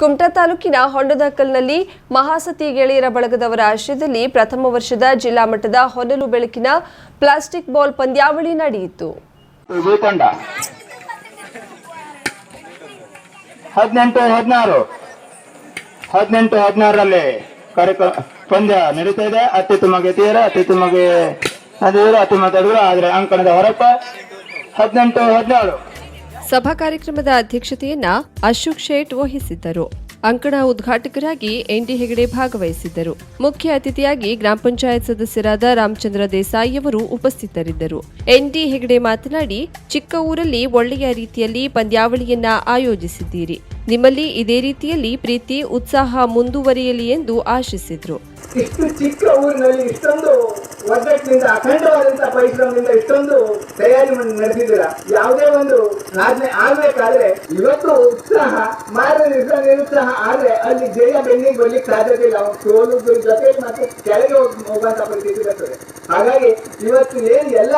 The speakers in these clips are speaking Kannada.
ಕುಮಟಾ ತಾಲೂಕಿನ ಹೊಂಡದಕಲ್ನಲ್ಲಿ ಮಹಾಸತಿ ಗೆಳೆಯರ ಬಳಗದವರ ಆಶ್ರಯದಲ್ಲಿ ಪ್ರಥಮ ವರ್ಷದ ಜಿಲ್ಲಾ ಮಟ್ಟದ ಹೊನಲು ಬೆಳಕಿನ ಪ್ಲಾಸ್ಟಿಕ್ ಬಾಲ್ ಪಂದ್ಯಾವಳಿ ನಡೆಯಿತು. ಹದಿನೆಂಟು ಹದಿನಾರು. ಹದಿನೆಂಟು ಹದಿನಾರರಲ್ಲಿ ಕಾರ್ಯಕ್ರಮ ಪಂದ್ಯ ನಡೀತಾ ಇದೆ. ಅತ್ಯುತ್ತಮ ಗೆತಿಯರ ಅತ್ಯುತ್ತಮಗೆ ಅದಿರು ಅತ್ಯುತ್ತಮ ತಡೆಗಳು. ಆದರೆ ಅಂಕಣದ ಹೊರಪ್ಪ. ಹದಿನೆಂಟು ಹದಿನೇಳು ಸಭಾ ಕಾರ್ಯಕ್ರಮದ ಅಧ್ಯಕ್ಷತೆಯನ್ನ ಅಶೋಕ್ ಶೇಟ್ ವಹಿಸಿದ್ದರು. ಅಂಕಣ ಉದ್ಘಾಟಕರಾಗಿ ಎನ್ಡಿ ಹೆಗಡೆ ಭಾಗವಹಿಸಿದ್ದರು. ಮುಖ್ಯ ಅತಿಥಿಯಾಗಿ ಗ್ರಾಮ ಪಂಚಾಯತ್ ಸದಸ್ಯರಾದ ರಾಮಚಂದ್ರ ದೇಸಾಯಿ ಅವರು ಉಪಸ್ಥಿತರಿದ್ದರು. ಎನ್ಡಿ ಹೆಗಡೆ ಮಾತನಾಡಿ, ಚಿಕ್ಕ ಊರಲ್ಲಿ ಒಳ್ಳೆಯ ರೀತಿಯಲ್ಲಿ ಪಂದ್ಯಾವಳಿಯನ್ನ ಆಯೋಜಿಸಿದ್ದೀರಿ. ನಿಮ್ಮಲ್ಲಿ ಇದೇ ರೀತಿಯಲ್ಲಿ ಪ್ರೀತಿ, ಉತ್ಸಾಹ ಮುಂದುವರಿಯಲಿ ಎಂದು ಆಶಿಸಿದ್ರು. ಇಷ್ಟು ಚಿಕ್ಕ ಊರಿನಲ್ಲಿ ಇಷ್ಟೊಂದು ಒಗ್ಗಟ್ಟಿನಿಂದ ಅಖಂಡವಾದಂತಹ ಪರಿಶ್ರಮದಿಂದ ಇಷ್ಟೊಂದು ತಯಾರಿ ನಡೆಸಿದ್ದೀರ? ಯಾವುದೇ ಒಂದು ಸಾಧನೆ ಆಗ್ಬೇಕಾದ್ರೆ ಇವತ್ತು ಉತ್ಸಾಹ ಮಾರ ನಿರುತ್ಸಾಹ ಆದ್ರೆ ಅಲ್ಲಿ ಜಯ ಬೆನ್ನಿಗೆ ಬರ್ಲಿಕ್ಕೆ ಸಾಧ್ಯತೆ ಇಲ್ಲ. ಅವ್ನು ಸೋಲುದ್ರ ಜೊತೆ ಮತ್ತೆ ಕೆಳಗೆ ಹೋಗ್- ಹೋಗುವಂತ ಪರಿಸ್ಥಿತಿ ಬರ್ತದೆ. ಹಾಗಾಗಿ ಇವತ್ತು ಏನ್ ಎಲ್ಲ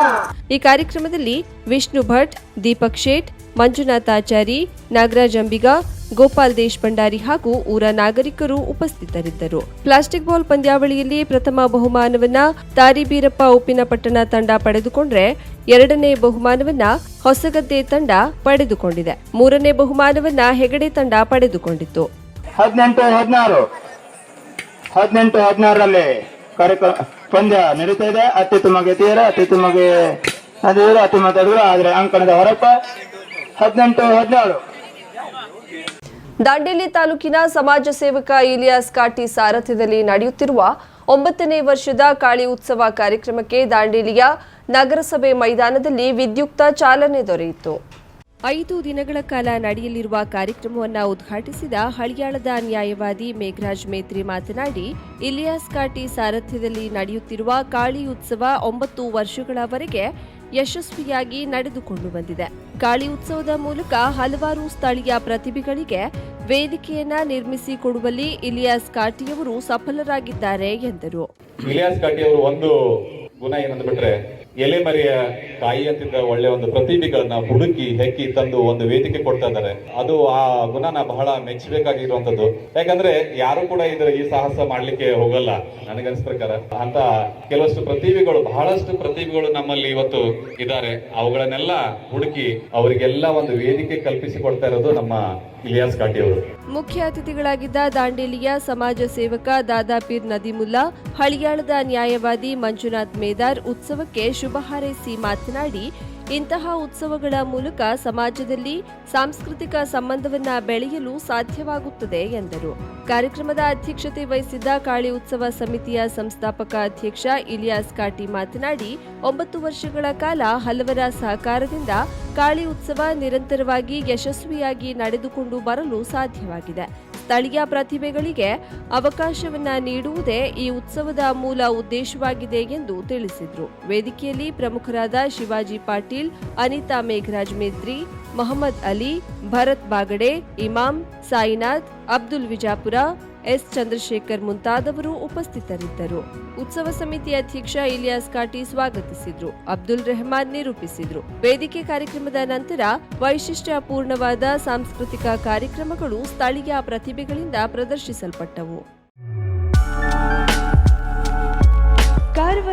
ಈ ಕಾರ್ಯಕ್ರಮದಲ್ಲಿ ವಿಷ್ಣು ಭಟ್, ದೀಪಕ್ ಶೇಟ್ ಮಂಜುನಾಥಾಚಾರಿ ನಾಗರಾಜ್ ಅಂಬಿಗ ಗೋಪಾಲ್ ದೇಶ್ ಭಂಡಾರಿ ಹಾಗೂ ಊರ ನಾಗರಿಕರು ಉಪಸ್ಥಿತರಿದ್ದರು. ಪ್ಲಾಸ್ಟಿಕ್ ಬಾಲ್ ಪಂದ್ಯಾವಳಿಯಲ್ಲಿ ಪ್ರಥಮ ಬಹುಮಾನವನ್ನ ತಾರಿಬೀರಪ್ಪ ಉಪ್ಪಿನಪಟ್ಟಣ ತಂಡ ಪಡೆದುಕೊಂಡ್ರೆ ಎರಡನೇ ಬಹುಮಾನವನ್ನ ಹೊಸಗದ್ದೆ ತಂಡ ಪಡೆದುಕೊಂಡಿದೆ. ಮೂರನೇ ಬಹುಮಾನವನ್ನ ಹೆಗಡೆ ತಂಡ ಪಡೆದುಕೊಂಡಿತ್ತು. ಹದಿನೆಂಟು, ಹದಿನಾರು. ಹದಿನೆಂಟು, ಹದಿನಾರರಲ್ಲಿ ಪಂದ್ಯ ನಡೀತಾ ಇದೆ. ಅತ್ಯುತ್ತಮ ಗೆತಿಯರ ಅತ್ಯುತ್ತಮಗೆ ಅದಿರು ಅತ್ಯುತ್ತಮ ತಡೆಗಳು. ಆದರೆ ಅಂಕಣದ ಹೊರಪ್ಪ. ಹದಿನೆಂಟು ಹದಿನೇಳು ದಾಂಡೇಲಿ ತಾಲೂಕಿನ ಸಮಾಜ ಸೇವಕ ಇಲಿಯಾಸ್ ಕಾಟಿ ಸಾರಥ್ಯದಲ್ಲಿ ನಡೆಯುತ್ತಿರುವ ಒಂಬತ್ತನೇ ವರ್ಷದ ಕಾಳಿ ಉತ್ಸವ ಕಾರ್ಯಕ್ರಮಕ್ಕೆ ದಾಂಡೇಲಿಯ ನಗರಸಭೆ ಮೈದಾನದಲ್ಲಿ ವಿದ್ಯುಕ್ತ ಚಾಲನೆ ದೊರೆಯಿತು. ಐದು ದಿನಗಳ ಕಾಲ ನಡೆಯಲಿರುವ ಕಾರ್ಯಕ್ರಮವನ್ನು ಉದ್ಘಾಟಿಸಿದ ಹಳಿಯಾಳದ ನ್ಯಾಯವಾದಿ ಮೇಘರಾಜ್ ಮೇತ್ರಿ ಮಾತನಾಡಿ, ಇಲಿಯಾಸ್ ಕಾಟಿ ಸಾರಥ್ಯದಲ್ಲಿ ನಡೆಯುತ್ತಿರುವ ಕಾಳಿ ಉತ್ಸವ ಒಂಬತ್ತು ವರ್ಷಗಳವರೆಗೆ ಯಶಸ್ವಿಯಾಗಿ ನಡೆದುಕೊಂಡು ಬಂದಿದೆ. ಕಾಳಿ ಉತ್ಸವದ ಮೂಲಕ ಹಲವಾರು ಸ್ಥಳೀಯ ಪ್ರತಿಭೆಗಳಿಗೆ ವೇದಿಕೆಯನ್ನ ನಿರ್ಮಿಸಿ ಕೊಡುವಲ್ಲಿ ಇಲಿಯಾಸ್ ಕಾಟಿಯವರು ಸಫಲರಾಗಿದ್ದಾರೆ ಎಂದರು. ಇಲಿಯಾಸ್ ಕಾಟಿಯವರು ಒಂದು ಗುಣ ಏನಂತ ಬಿಟ್ರೆ ಎಲೆ ಮರೆಯ ಕಾಯಿ ಅಂತಿದ್ದ ಒಳ್ಳೆ ಒಂದು ಪ್ರತಿಭೆಗಳನ್ನ ಹುಡುಕಿ ಹೆಕ್ಕಿ ತಂದು ಒಂದು ವೇದಿಕೆ ಕೊಡ್ತಾ ಇದ್ದಾರೆ. ಅದು ಆ ಗುಣನ ಬಹಳ ಮೆಚ್ಚಬೇಕಾಗಿರುವಂತದ್ದು ಯಾಕಂದ್ರೆ ಯಾರು ಕೂಡ ಇದ್ರ ಈ ಸಾಹಸ ಮಾಡ್ಲಿಕ್ಕೆ ಹೋಗಲ್ಲ, ನನಗನ್ಸ್ ಪ್ರಕಾರ. ಅಂತ ಕೆಲವಷ್ಟು ಪ್ರತಿಭೆಗಳು, ಬಹಳಷ್ಟು ಪ್ರತಿಭೆಗಳು ನಮ್ಮಲ್ಲಿ ಇವತ್ತು ಇದ್ದಾರೆ. ಅವುಗಳನ್ನೆಲ್ಲ ಹುಡುಕಿ ಅವರಿಗೆಲ್ಲ ಒಂದು ವೇದಿಕೆ ಕಲ್ಪಿಸಿ ಕೊಡ್ತಾ ಇರೋದು ನಮ್ಮ ಇಲಿಯಾಸ್ ಕಾಟಿ ಅವರು. ಮುಖ್ಯ ಅತಿಥಿಗಳಾಗಿದ್ದ ದಾಂಡೇಲಿಯ ಸಮಾಜ ಸೇವಕ ದಾದಾಪೀರ್ ನದಿಮುಲ್ಲಾ, ಹಳಿಯಾಳದ ನ್ಯಾಯವಾದಿ ಮಂಜುನಾಥ್ ಮೇದಾರ್ ಉತ್ಸವಕ್ಕೆ ಶುಭ ಹಾರೈಸಿ ಮಾತನಾಡಿ, ಇಂತಹ ಉತ್ಸವಗಳ ಮೂಲಕ ಸಮಾಜದಲ್ಲಿ ಸಾಂಸ್ಕೃತಿಕ ಸಂಬಂಧವನ್ನ ಬೆಳೆಯಲು ಸಾಧ್ಯವಾಗುತ್ತದೆ ಎಂದರು. ಕಾರ್ಯಕ್ರಮದ ಅಧ್ಯಕ್ಷತೆ ವಹಿಸಿದ್ದ ಕಾಳಿ ಉತ್ಸವ ಸಮಿತಿಯ ಸಂಸ್ಥಾಪಕ ಅಧ್ಯಕ್ಷ ಇಲಿಯಾಸ್ ಕಾಟಿ ಮಾತನಾಡಿ, ಒಂಬತ್ತು ವರ್ಷಗಳ ಕಾಲ ಹಲವರ ಸಹಕಾರದಿಂದ ಕಾಳಿ ಉತ್ಸವ ನಿರಂತರವಾಗಿ ಯಶಸ್ವಿಯಾಗಿ ನಡೆದುಕೊಂಡು ಬರಲು ಸಾಧ್ಯವಾಗಿದೆ. ಸ್ಥಳೀಯ ಪ್ರತಿಭೆಗಳಿಗೆ ಅವಕಾಶವನ್ನ ನೀಡುವುದೇ ಈ ಉತ್ಸವದ ಮೂಲ ಉದ್ದೇಶವಾಗಿದೆ ಎಂದು ತಿಳಿಸಿದರು. ವೇದಿಕೆಯಲ್ಲಿ ಪ್ರಮುಖರಾದ ಶಿವಾಜಿ ಪಾಟೀಲ್, ಅನಿತಾ ಮೇಘರಾಜ್ ಮೇತ್ರಿ ಮೊಹಮ್ಮದ್ ಅಲಿ, ಭರತ್ ಬಾಗಡೆ, ಇಮಾಮ್, ಸಾಯಿನಾಥ್, ಅಬ್ದುಲ್ ವಿಜಾಪುರ ಎಸ್. ಚಂದ್ರಶೇಖರ್ ಮುಂತಾದವರು ಉಪಸ್ಥಿತರಿದ್ದರು. ಉತ್ಸವ ಸಮಿತಿ ಅಧ್ಯಕ್ಷ ಇಲಿಯಾಸ್ ಕಾಟಿ ಸ್ವಾಗತಿಸಿದ್ರು. ಅಬ್ದುಲ್ ರೆಹಮಾನ್ ನಿರೂಪಿಸಿದ್ರು. ವೇದಿಕೆ ಕಾರ್ಯಕ್ರಮದ ನಂತರ ವೈಶಿಷ್ಟ್ಯಪೂರ್ಣವಾದ ಸಾಂಸ್ಕೃತಿಕ ಕಾರ್ಯಕ್ರಮಗಳು ಸ್ಥಳೀಯ ಪ್ರತಿಭೆಗಳಿಂದ ಪ್ರದರ್ಶಿಸಲ್ಪಟ್ಟವು.